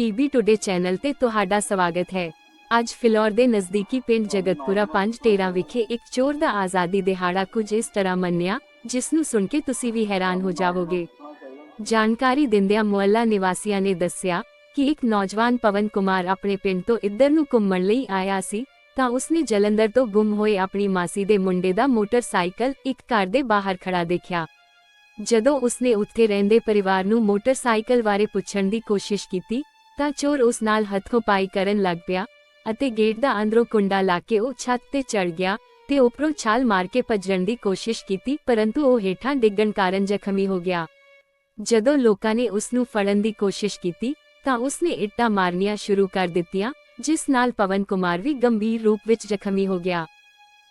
PB today channel ਤੇ ਤੁਹਾਡਾ ਸਵਾਗਤ ਹੈ। ਅੱਜ ਫਿਲੌਰ ਦੇ ਨਜ਼ਦੀਕੀ ਪਿੰਡ ਜਗਤਪੁਰਾ ਪੰਜ ਟੇਰਾ ਵਿਖੇ ਇੱਕ ਚੋਰ ਦਾ ਆਜ਼ਾਦੀ ਦਿਹਾੜਾ ਕੁਝ ਇਸ ਤਰ੍ਹਾਂ ਮੰਨਿਆ, ਜਿਸ ਨੂੰ ਸੁਣ ਕੇ ਤੁਸੀਂ ਵੀ ਹੈਰਾਨ ਹੋ ਜਾਵੋਗੇ। ਜਾਣਕਾਰੀ ਦਿੰਦਿਆਂ ਮੁਹੱਲਾ ਨਿਵਾਸੀਆਂ ਨੇ ਦੱਸਿਆ ਕਿ ਇੱਕ ਨੌਜਵਾਨ ਪਵਨ ਕੁਮਾਰ ਆਪਣੇ ਪਿੰਡ ਤੋਂ ਇੱਧਰ ਨੂੰ ਘੁੰਮਣ ਲਈ ਆਇਆ ਸੀ, ਤਾਂ ਉਸਨੇ ਜਲੰਧਰ ਤੋਂ ਗੁੰਮ ਹੋਏ ਆਪਣੀ ਮਾਸੀ ਦੇ ਮੁੰਡੇ ਦਾ ਮੋਟਰਸਾਈਕਲ ਇੱਕ ਘਰ ਦੇ ਬਾਹਰ ਖੜਾ ਦੇਖਿਆ। ਜਦੋਂ ਉਸਨੇ ਉੱਥੇ ਰਹਿੰਦੇ ਪਰਿਵਾਰ ਨੂੰ ਮੋਟਰਸਾਈਕਲ ਬਾਰੇ ਪੁੱਛਣ ਦੀ ਕੋਸ਼ਿਸ਼ ਕੀਤੀ ਤਾਂ ਚੋਰ ਉਸ ਨਾਲ ਹੱਥੋਂ ਪਾਈ ਕਰਨ ਲੱਗ ਪਿਆ ਅਤੇ ਗੇਟ ਦਾ ਅੰਦਰੋਂ ਕੁੰਡਾ ਲਾ ਕੇ ਉਹ ਛੱਤ ਤੇ ਚੜ ਗਿਆ ਤੇ ਉੱਪਰੋਂ ਛਾਲ ਮਾਰ ਕੇ ਭੱਜਣ ਦੀ ਕੋਸ਼ਿਸ਼ ਕੀਤੀ, ਪਰੰਤੂ ਉਹ ਹੇਠਾਂ ਡਿੱਗਣ ਕਾਰਨ ਜ਼ਖਮੀ ਹੋ ਗਿਆ। ਜਦੋਂ ਲੋਕਾਂ ਨੇ ਉਸ ਨੂੰ ਫੜਨ ਦੀ ਕੋਸ਼ਿਸ਼ ਕੀਤੀ, ਤਾਂ ਉਸਨੇ ਇੱਟਾਂ ਮਾਰਨੀਆਂ ਸ਼ੁਰੂ ਕਰ ਦਿੱਤੀਆਂ, ਜਿਸ ਨਾਲ ਪਵਨ ਕੁਮਾਰ ਵੀ ਗੰਭੀਰ ਰੂਪ ਵਿੱਚ ਜ਼ਖਮੀ ਹੋ ਗਿਆ।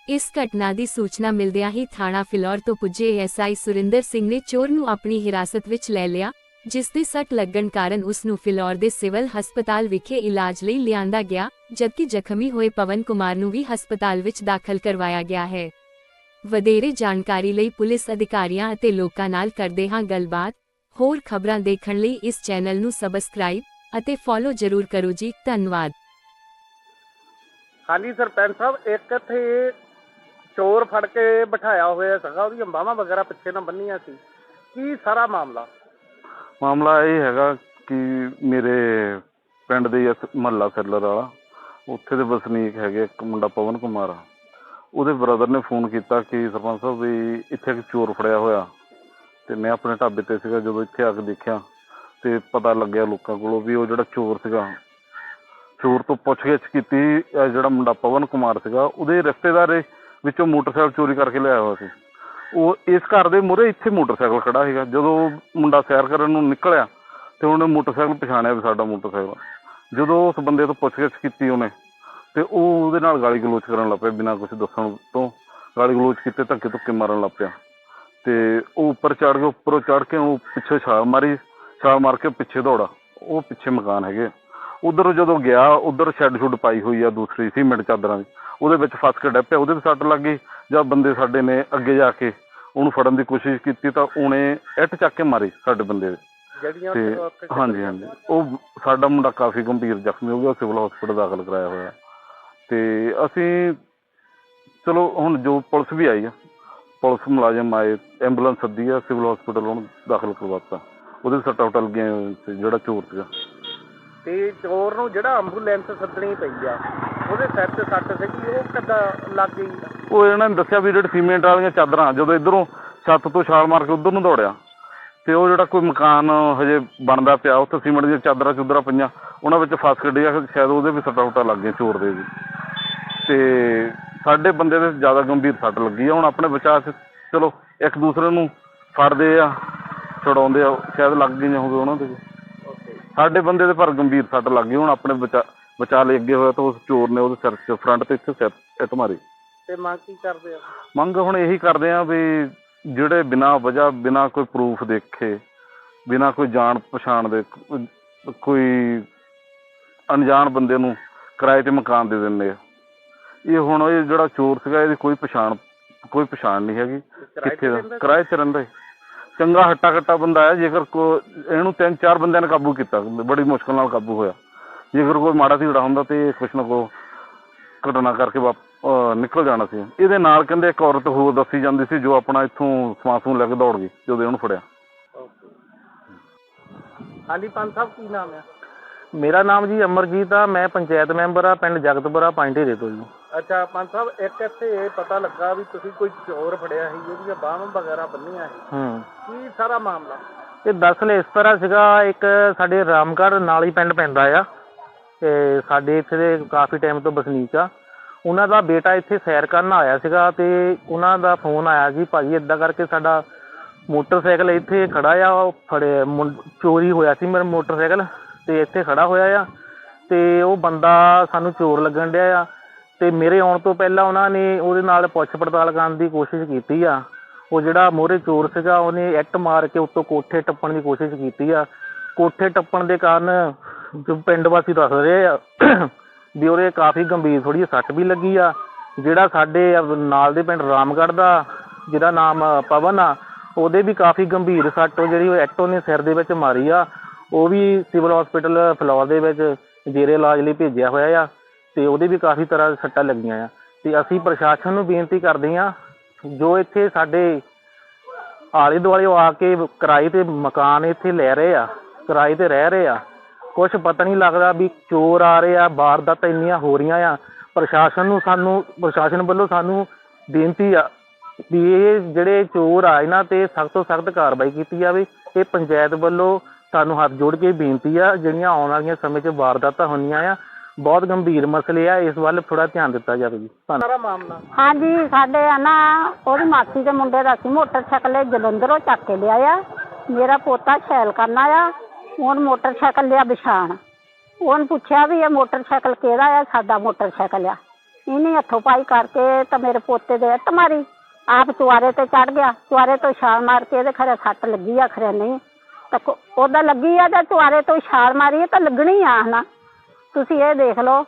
ਇਸ ਘਟਨਾ ਦੀ ਸੂਚਨਾ ਮਿਲਦਿਆਂ ਹੀ ਥਾਣਾ ਫਿਲੌਰ ਤੋਂ ਪੁੱਜੇ ਐਸਆਈ ਸੁਰਿੰਦਰ ਸਿੰਘ ਨੇ ਚੋਰ ਨੂੰ ਆਪਣੀ ਹਿਰਾਸਤ ਵਿੱਚ ਲੈ ਲਿਆ ਜਿਸ ਦੀ ਸੱਟ ਲੱਗਣ ਕਾਰਨ ਉਸ ਨੂੰ ਫਿਲੌਰ ਦੇ ਸਿਵਲ ਹਸਪਤਾਲ ਵਿਖੇ ਇਲਾਜ ਲਈ ਲਿਆਂਦਾ ਗਿਆ, ਜਦਕਿ ਜ਼ਖਮੀ ਹੋਏ ਪਵਨ ਕੁਮਾਰ ਨੂੰ ਵੀ ਹਸਪਤਾਲ ਵਿੱਚ ਦਾਖਲ ਕਰਵਾਇਆ ਗਿਆ ਹੈ। ਵਧੇਰੇ ਜਾਣਕਾਰੀ ਲਈ ਪੁਲਿਸ ਅਧਿਕਾਰੀਆਂ ਅਤੇ ਲੋਕਾਂ ਨਾਲ ਕਰਦੇ ਹਾਂ ਗੱਲਬਾਤ। ਹੋਰ ਖਬਰਾਂ ਦੇਖਣ ਲਈ ਇਸ ਚੈਨਲ ਨੂੰ ਸਬਸਕ੍ਰਾਈਬ ਅਤੇ ਫੋਲੋ ਜ਼ਰੂਰ ਕਰੋ ਜੀ, ਧੰਨਵਾਦ। ਹਾਂਜੀ ਸਰਪੰਚ ਸਾਹਿਬ, ਇੱਕ ਇੱਥੇ ਚੋਰ ਫੜ ਕੇ ਬਿਠਾਇਆ ਹੋਇਆ ਸੀਗਾ, ਉਹਦੀਆਂ ਬਾਹਾਂ ਵਗੈਰਾ ਪਿੱਛੇ ਨਾਲ ਬੰਨੀਆਂ ਸੀ। ਕੀ ਸਾਰਾ ਮਾਮਲਾ? ਮਾਮਲਾ ਇਹ ਹੈਗਾ ਕਿ ਮੇਰੇ ਪਿੰਡ ਦੇ ਮਹੱਲਾ ਸੈਲਰ ਵਾਲਾ, ਉੱਥੇ ਦੇ ਵਸਨੀਕ ਹੈਗੇ ਇੱਕ ਮੁੰਡਾ ਪਵਨ ਕੁਮਾਰ। ਉਹਦੇ ਬ੍ਰਦਰ ਨੇ ਫੋਨ ਕੀਤਾ ਕਿ ਸਰਪੰਚ ਸਾਹਿਬ ਵੀ ਇੱਥੇ ਇੱਕ ਚੋਰ ਫੜਿਆ ਹੋਇਆ ਤੇ ਮੈਂ ਆਪਣੇ ਢਾਬੇ ਤੇ ਸੀਗਾ, ਜਦੋਂ ਇੱਥੇ ਆ ਕੇ ਦੇਖਿਆ ਤੇ ਪਤਾ ਲੱਗਿਆ ਲੋਕਾਂ ਕੋਲੋਂ ਵੀ ਉਹ ਜਿਹੜਾ ਚੋਰ ਸੀਗਾ, ਚੋਰ ਤੋਂ ਪੁੱਛਗਿੱਛ ਕੀਤੀ, ਇਹ ਜਿਹੜਾ ਮੁੰਡਾ ਪਵਨ ਕੁਮਾਰ ਸੀਗਾ, ਉਹਦੇ ਰਿਸ਼ਤੇਦਾਰ ਵਿੱਚੋਂ ਮੋਟਰਸਾਈਕਲ ਚੋਰੀ ਕਰਕੇ ਲਿਆਇਆ ਹੋਇਆ ਸੀ। ਉਹ ਇਸ ਘਰ ਦੇ ਮੂਹਰੇ ਇੱਥੇ ਮੋਟਰਸਾਈਕਲ ਖੜਾ ਸੀਗਾ। ਜਦੋਂ ਮੁੰਡਾ ਸੈਰ ਕਰਨ ਨੂੰ ਨਿਕਲਿਆ ਤੇ ਉਹਨੇ ਮੋਟਰਸਾਈਕਲ ਪਛਾਣਿਆ ਵੀ ਸਾਡਾ ਮੋਟਰਸਾਈਕਲ। ਜਦੋਂ ਉਸ ਬੰਦੇ ਤੋਂ ਪੁੱਛਗਿੱਛ ਕੀਤੀ ਉਹਨੇ ਤੇ ਉਹ ਉਹਦੇ ਨਾਲ ਗਾਲੀ ਗਲੋਚ ਕਰਨ ਲੱਗ ਪਿਆ ਬਿਨਾਂ ਕੁਝ ਦੱਸਣ ਤੋਂ। ਗਾਲੀ ਗਲੋਚ ਕੀਤੇ ਧੱਕੇ ਧੁੱਕੇ ਮਾਰਨ ਲੱਗ ਪਿਆ। ਤੇ ਉਹ ਉੱਪਰ ਚੜ ਕੇ, ਉੱਪਰੋਂ ਚੜ ਕੇ ਉਹ ਪਿੱਛੇ ਛਾਲ ਮਾਰੀ, ਛਾਲ ਮਾਰ ਕੇ ਪਿੱਛੇ ਦੌੜਾ। ਉਹ ਪਿੱਛੇ ਮਕਾਨ ਹੈਗੇ ਉਧਰ ਜਦੋਂ ਗਿਆ ਉਧਰ ਸ਼ੈੱਡ ਸ਼ੁੱਡ ਪਾਈ ਹੋਈ ਆ ਦੂਸਰੀ ਸੀਮੈਂਟ ਚਾਦਰਾਂ ਦੀ। ਉਹਦੇ ਵਿੱਚ ਫਸ ਕੇ ਡੱਪਿਆ ਉਹਦੇ ਵੀ ਸੱਟ ਲੱਗ ਗਈ। ਜਦ ਬੰਦੇ ਸਾਡੇ ਨੇ ਅੱਗੇ ਜਾ ਕੇ ਉਹਨੂੰ ਫੜਨ ਦੀ ਕੋਸ਼ਿਸ਼ ਕੀਤੀ ਤਾਂ ਉਹਨੇ ਇੱਟ ਚੱਕ ਕੇ ਮਾਰੀ ਸਾਡੇ ਬੰਦੇ ਦੇ। ਤੇ ਹਾਂਜੀ ਹਾਂਜੀ। ਉਹ ਸਾਡਾ ਮੁੰਡਾ ਕਾਫੀ ਗੰਭੀਰ ਜ਼ਖਮੀ ਹੋ ਗਿਆ ਸਿਵਲ ਹਸਪੀਟਲ ਦਾਖਲ ਕਰਾਇਆ ਹੋਇਆ। ਤੇ ਅਸੀਂ ਚਲੋ ਹੁਣ ਜੋ ਪੁਲਿਸ ਵੀ ਆਈ ਆ ਪੁਲਿਸ ਮੁਲਾਜ਼ਮ ਆਏ ਐਂਬੂਲੈਂਸ ਸੱਦੀ ਆ ਸਿਵਲ ਹਸਪੀਟਲ ਉਹਨੂੰ ਦਾਖਲ ਕਰਵਾਤਾ। ਉਹਦੇ ਸੱਟਾਂ ਲੱਗੀਆਂ ਸੀ, ਜਿਹੜਾ ਚੋਰ ਸੀਗਾ। ਤੇ ਚੋਰ ਨੂੰ ਜਿਹੜਾ ਐਂਬੂਲੈਂਸ ਸੱਦਣੀ ਪਈ ਆ, ਉਹਦੇ ਸਿਰ ਤੇ ਸੱਟ ਸੀਗੀ, ਉਹ ਕਿੱਦਾਂ ਲੱਗ ਗਈ? ਉਹ ਇਹਨਾਂ ਨੇ ਦੱਸਿਆ ਵੀ ਜਿਹੜੇ ਸੀਮੈਂਟ ਵਾਲੀਆਂ ਚਾਦਰਾਂ, ਜਦੋਂ ਇਧਰੋਂ ਛੱਤ ਤੋਂ ਛਾਲ ਮਾਰ ਕੇ ਉਧਰ ਨੂੰ ਦੌੜਿਆ, ਤੇ ਉਹ ਜਿਹੜਾ ਕੋਈ ਮਕਾਨ ਹਜੇ ਬਣਦਾ ਪਿਆ, ਉੱਥੇ ਸੀਮੈਂਟ ਦੀਆਂ ਚਾਦਰਾਂ ਚੁਦਰਾਂ ਪਈਆਂ, ਉਹਨਾਂ ਵਿੱਚ ਫਸ ਕੇ ਡਿਆ ਸ਼ਾਇਦ ਉਹਦੇ ਵੀ ਸੱਟਾਂ ਉਟਾਂ ਲੱਗ ਗਈਆਂ ਚੋਰ ਦੇ ਵੀ। ਤੇ ਸਾਡੇ ਬੰਦੇ ਦੇ ਜ਼ਿਆਦਾ ਗੰਭੀਰ ਸੱਟ ਲੱਗੀ ਆ, ਹੁਣ ਆਪਣੇ ਬਚਾਅ 'ਚ ਚਲੋ, ਇੱਕ ਦੂਸਰੇ ਨੂੰ ਫੜਦੇ ਆ, ਛਡਾਉਂਦੇ ਆ, ਸ਼ਾਇਦ ਲੱਗ ਗਈਆਂ ਹੋਵੇ ਉਹਨਾਂ ਦੇ ਵੀ। ਸਾਡੇ ਬੰਦੇ ਦੇ ਪਰ ਗੰਭੀਰ ਸੱਟ ਲੱਗ ਗਈ ਹੁਣ ਆਪਣੇ ਬਚਾ ਬਚਾ ਲਈ ਅੱਗੇ ਹੋਇਆ ਤਾਂ ਉਸ ਚੋਰ ਨੇ ਉਹਦੇ ਸਿਰ 'ਚ ਫਰੰਟ ਤੇ ਇੱਥੇ ਸਿਰ ਇੱਟ ਮਾਰੀ। ਤੇ ਮੰਗ ਕੀ ਕਰਦੇ ਆ? ਮੰਗ ਹੁਣ ਇਹੀ ਕਰਦੇ ਆ ਵੀ ਜਿਹੜੇ ਬਿਨਾਂ ਵਜ੍ਹਾ ਬਿਨਾਂ ਕੋਈ ਪ੍ਰੂਫ ਦੇਖੇ ਬਿਨਾਂ ਕੋਈ ਜਾਣ ਪਛਾਣ ਦੇ ਕੋਈ ਅਣਜਾਣ ਬੰਦੇ ਨੂੰ ਕਿਰਾਏ ਤੇ ਮਕਾਨ ਦੇ ਦਿੰਦੇ ਆ। ਇਹ ਹੁਣ ਇਹ ਜਿਹੜਾ ਚੋਰ ਸੀਗਾ ਇਹਦੀ ਕੋਈ ਪਛਾਣ ਕੋਈ ਪਛਾਣ ਨਹੀਂ ਹੈਗੀ। ਕਿੱਥੇ ਦਾ? ਕਿਰਾਏ ਤੇ ਰਹਿੰਦਾ ਹੈ ਚੰਗਾ ਹੱਟਾ ਕੱਟਾ ਬੰਦਾ ਹੈ, ਜੇਕਰ ਕੋ ਇਹਨੂੰ ਤਿੰਨ ਚਾਰ ਬੰਦਿਆਂ ਨੇ ਕਾਬੂ ਕੀਤਾ, ਬੜੀ ਮੁਸ਼ਕਲ ਨਾਲ ਕਾਬੂ ਹੋਇਆ। ਜੇਕਰ ਕੋਈ ਮਾੜਾ ਧੀੜਾ ਹੁੰਦਾ ਤੇ ਕੁਛ ਨਾ ਕੋ ਘਟਨਾ ਕਰਕੇ ਵਾਪ ਨਿਕਲ ਜਾਣਾ ਸੀ। ਇਹਦੇ ਨਾਲ ਕਹਿੰਦੇ ਇੱਕ ਔਰਤ ਹੋਰ ਦੱਸੀ ਜਾਂਦੀ ਸੀ, ਜੋ ਆਪਣਾ ਇੱਥੋਂ ਸਮਾਨ ਸਮੂਨ ਲੈ ਕੇ ਦੌੜ ਗਈ, ਜਦੋਂ ਇਹਨੂੰ ਫੜਿਆ। ਹਾਂਜੀ ਪੰਜ ਸਾਹਿਬ, ਕੀ ਨਾਮ ਆ ਮੇਰਾ ਨਾਮ ਜੀ ਅਮਰਜੀਤ ਆ, ਮੈਂ ਪੰਚਾਇਤ ਮੈਂਬਰ ਆ, ਪਿੰਡ ਜਗਤਪੁਰਾ ਪੰਜਢੇਰੇ ਤੋਂ ਜੀ। ਅੱਛਾ ਪੰਜ ਸਾਹਿਬ ਇੱਕ ਇੱਥੇ ਇਹ ਪਤਾ ਲੱਗਾ ਵੀ ਤੁਸੀਂ ਕੋਈ ਚੋਰ ਫੜਿਆ ਸੀ ਉਹਦੀਆਂ ਬਾਹਾਂ ਵਗੈਰਾ ਬੰਨੀਆਂ ਸੀ। ਹੂੰ। ਕੀ ਸਾਰਾ ਮਾਮਲਾ? ਇਹ ਦਰਅਸਲ ਇਸ ਤਰ੍ਹਾਂ ਸੀਗਾ ਇੱਕ ਸਾਡੇ ਰਾਮਗੜ੍ਹ ਨਾਲ ਹੀ ਪਿੰਡ ਪੈਂਦਾ ਆ ਤੇ ਸਾਡੇ ਇੱਥੇ ਦੇ ਕਾਫੀ ਟਾਈਮ ਤੋਂ ਵਸਨੀਕ ਆ। ਉਹਨਾਂ ਦਾ ਬੇਟਾ ਇੱਥੇ ਸੈਰ ਕਰਨ ਆਇਆ ਸੀਗਾ ਤੇ ਉਹਨਾਂ ਦਾ ਫੋਨ ਆਇਆ ਜੀ ਭਾਜੀ ਇਦਾਂ ਕਰਕੇ ਸਾਡਾ ਮੋਟਰਸਾਈਕਲ ਇੱਥੇ ਖੜਾ ਆ ਉਹ ਫੜੇ ਮੁੰ- ਚੋਰੀ ਹੋਇਆ ਸੀ ਮੇਰਾ ਮੋਟਰਸਾਈਕਲ ਤੇ ਇੱਥੇ ਖੜਾ ਹੋਇਆ ਆ ਤੇ ਉਹ ਬੰਦਾ ਸਾਨੂੰ ਚੋਰ ਲੱਗਣ ਡਿਆ ਆ। ਤੇ ਮੇਰੇ ਆਉਣ ਤੋਂ ਪਹਿਲਾਂ ਉਹਨਾਂ ਨੇ ਉਹਦੇ ਨਾਲ ਪੁੱਛ ਪੜਤਾਲ ਕਰਨ ਦੀ ਕੋਸ਼ਿਸ਼ ਕੀਤੀ ਆ। ਉਹ ਜਿਹੜਾ ਮੋਹਰੇ ਚੋਰ ਸੀਗਾ, ਉਹਨੇ ਐਕਟ ਮਾਰ ਕੇ ਉੱਤੋਂ ਕੋਠੇ ਟੱਪਣ ਦੀ ਕੋਸ਼ਿਸ਼ ਕੀਤੀ ਆ। ਕੋਠੇ ਟੱਪਣ ਦੇ ਕਾਰਨ ਜੋ ਪਿੰਡ ਵਾਸੀ ਦੱਸ ਰਹੇ ਆ ਵੀ ਉਹਦੇ ਕਾਫੀ ਗੰਭੀਰ ਥੋੜੀ ਸੱਟ ਵੀ ਲੱਗੀ ਆ। ਜਿਹੜਾ ਸਾਡੇ ਨਾਲ ਦੇ ਪਿੰਡ ਰਾਮਗੜ੍ਹ ਦਾ, ਜਿਹਦਾ ਨਾਮ ਪਵਨ ਆ, ਉਹਦੇ ਵੀ ਕਾਫੀ ਗੰਭੀਰ ਸੱਟ ਜਿਹੜੀ ਉਹ ਇੱਟ ਉਹਨੇ ਸਿਰ ਦੇ ਵਿੱਚ ਮਾਰੀ ਆ। ਉਹ ਵੀ ਸਿਵਲ ਹਸਪੀਟਲ ਫਲੋਰ ਦੇ ਵਿੱਚ ਜੇਰੇ ਇਲਾਜ ਲਈ ਭੇਜਿਆ ਹੋਇਆ ਆ। ਤੇ ਉਹਦੇ ਵੀ ਕਾਫੀ ਤਰ੍ਹਾਂ ਸੱਟਾਂ ਲੱਗੀਆਂ ਆ। ਤੇ ਅਸੀਂ ਪ੍ਰਸ਼ਾਸਨ ਨੂੰ ਬੇਨਤੀ ਕਰਦੇ ਹਾਂ, ਜੋ ਇੱਥੇ ਸਾਡੇ ਆਲੇ ਦੁਆਲੇ ਆ ਕੇ ਕਿਰਾਏ ਤੇ ਮਕਾਨ ਇੱਥੇ ਲੈ ਰਹੇ ਆ, ਕਿਰਾਏ ਤੇ ਰਹਿ ਰਹੇ ਆ ਕੁਝ ਪਤਾ ਨਹੀਂ ਲੱਗਦਾ ਵੀ ਚੋਰ ਆ ਰਹੇ ਆ, ਵਾਰਦਾਤਾਂ ਇੰਨੀਆਂ ਹੋ ਰਹੀਆਂ ਆ। ਪ੍ਰਸ਼ਾਸਨ ਨੂੰ ਸਾਨੂੰ, ਪ੍ਰਸ਼ਾਸਨ ਵੱਲੋਂ ਸਾਨੂੰ ਬੇਨਤੀ ਆ ਵੀ ਇਹ ਜਿਹੜੇ ਚੋਰ ਆ, ਇਹਨਾਂ ਤੇ ਸਖਤ ਤੋਂ ਸਖਤ ਕਾਰਵਾਈ ਕੀਤੀ ਜਾਵੇ। ਇਹ ਪੰਚਾਇਤ ਵੱਲੋਂ ਸਾਨੂੰ ਹੱਥ ਜੋੜ ਕੇ ਬੇਨਤੀ ਆ, ਜਿਹੜੀਆਂ ਆਉਣ ਵਾਲੀਆਂ ਸਮੇਂ 'ਚ ਵਾਰਦਾਤਾਂ ਹੁੰਦੀਆਂ ਆ ਬਹੁਤ ਗੰਭੀਰ ਮਸਲੇ ਆ ਇਸ ਵੱਲ ਥੋੜਾ ਧਿਆਨ ਦਿੱਤਾ ਜਾਵੇ ਜੀ। ਧੰਨਵਾਦ। ਸਾਰਾ ਮਾਮਲਾ। ਹਾਂਜੀ ਸਾਡੇ ਆ ਨਾ ਉਹਦੀ ਮਾਸੀ ਦੇ ਮੁੰਡੇ ਦਾ ਸੀ ਮੋਟਰਸਾਈਕਲ ਇਹ ਜਲੰਧਰੋਂ ਚੱਕ ਕੇ ਲਿਆ ਆ ਮੇਰਾ ਪੋਤਾ ਸੈਲ ਕਰਨਾ ਆ ਉਹਨ ਮੋਟਰਸਾਈਕਲ ਲਿਆ ਬਿਸ਼ਾਣ ਉਹਨ ਪੁੱਛਿਆ ਵੀ ਇਹ ਮੋਟਰਸਾਈਕਲ ਕਿਹਦਾ ਆ ਸਾਡਾ ਮੋਟਰਸਾਈਕਲ ਆ। ਇਹਨੇ ਹੱਥੋਂ ਪਾਈ ਕਰਕੇ ਤਾਂ ਮੇਰੇ ਪੋਤੇ ਦੇ ਇੱਟ ਮਾਰੀ। ਆਪ ਚੁਆਰੇ ਤੇ ਚੜ ਗਿਆ। ਚੁਆਰੇ ਤੋਂ ਛਾਲ ਮਾਰ ਕੇ ਇਹਦੇ ਖਰੇ ਸੱਟ ਲੱਗੀ ਆ ਖਰੇ ਨਹੀਂ। ਤਾਂ ਉਹਦਾ ਲੱਗੀ ਆ ਜਾਂ ਚੁਆਰੇ ਤੋਂ ਛਾਲ ਮਾਰੀ ਆ ਤਾਂ ਲੱਗਣੀ ਆ ਹਨਾ। ਤੁਸੀਂ ਇਹ ਦੇਖ ਲਓ।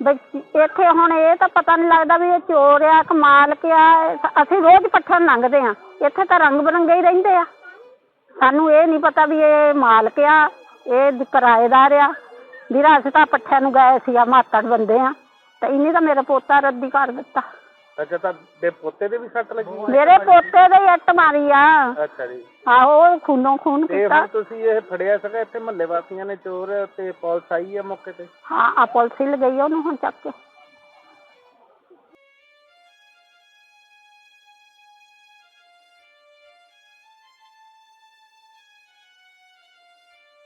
ਬਈ ਇੱਥੇ ਹੁਣ ਇਹ ਤਾਂ ਪਤਾ ਨਹੀਂ ਲੱਗਦਾ ਵੀ ਇਹ ਚੋਰ ਆ ਕਿ ਮਾਲਕ ਆ, ਅਸੀਂ ਰੋਜ਼ ਪੱਠਣ ਲੰਘਦੇ ਆ ਇੱਥੇ ਤਾਂ ਰੰਗ ਬਰੰਗੇ ਹੀ ਰਹਿੰਦੇ ਆ। ਸਾਨੂੰ ਇਹ ਨਹੀਂ ਪਤਾ ਵੀ ਇਹ ਮਾਲਕ ਆ, ਇਹ ਕਿਰਾਏਦਾਰ ਆ। ਵੀਰਾ, ਅਸੀਂ ਤਾਂ ਪੱਠਿਆਂ ਨੂੰ ਗਏ ਸੀ ਆ, ਮਾਤੜ ਬੰਦੇ ਆ। ਤੇ ਇਹਨੇ ਤਾਂ ਮੇਰਾ ਪੋਤਾ ਰੱਦੀ ਕਰ ਦਿੱਤਾ। ਅੱਛਾ ਤਾਂ ਦੇ ਪੋਤੇ ਦੇ ਵੀ ਸੱਟ ਲੱਗੀ ਮੇਰੇ ਪੋਤੇ ਦੇ ਹੀ ਇੱਟ ਮਾਰੀ ਆ। ਅੱਛਾ ਜੀ। ਆਹੋ ਉਹ ਖੂਨੋਂ ਖੂਨ ਤੇ ਕੀਤਾ। ਹੁਣ ਤੁਸੀਂ ਇਹ ਫੜਿਆ ਸੀਗਾ ਇੱਥੇ ਮਹੱਲੇ ਵਾਸੀਆਂ ਨੇ ਚੋਰ ਤੇ ਪੁਲਿਸ ਆਈ ਹੈ ਮੌਕੇ ਤੇ? ਹਾਂ ਆ ਪੁਲਿਸ ਹੀ ਲਗਈ ਉਹਨੂੰ ਹੁਣ ਚੱਕ ਕੇ।